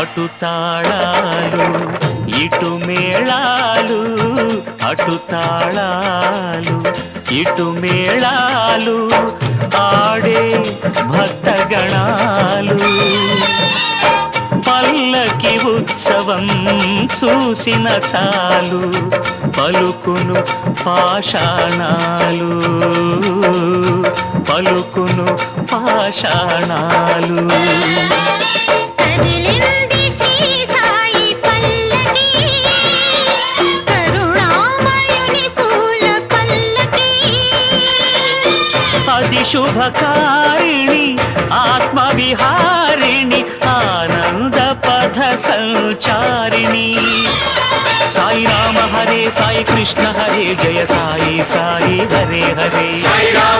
అటు తాళాలు ఇటు మేళాలు అటు తాళాలు ఇటు మేళాలు ఆడే భక్తగణాలు. పల్లకి ఉత్సవం చూసిన చాలు పలుకును పాషాణాలు. పలుకును పాషాణాలు. అది శుభకారిణి ఆత్మవిహారిణి ఆనంద పథ సంచారిణి సాయి రామ హరే సాయి కృష్ణ హరే జయ సాయి సాయి హరే హరే. సాయి రామ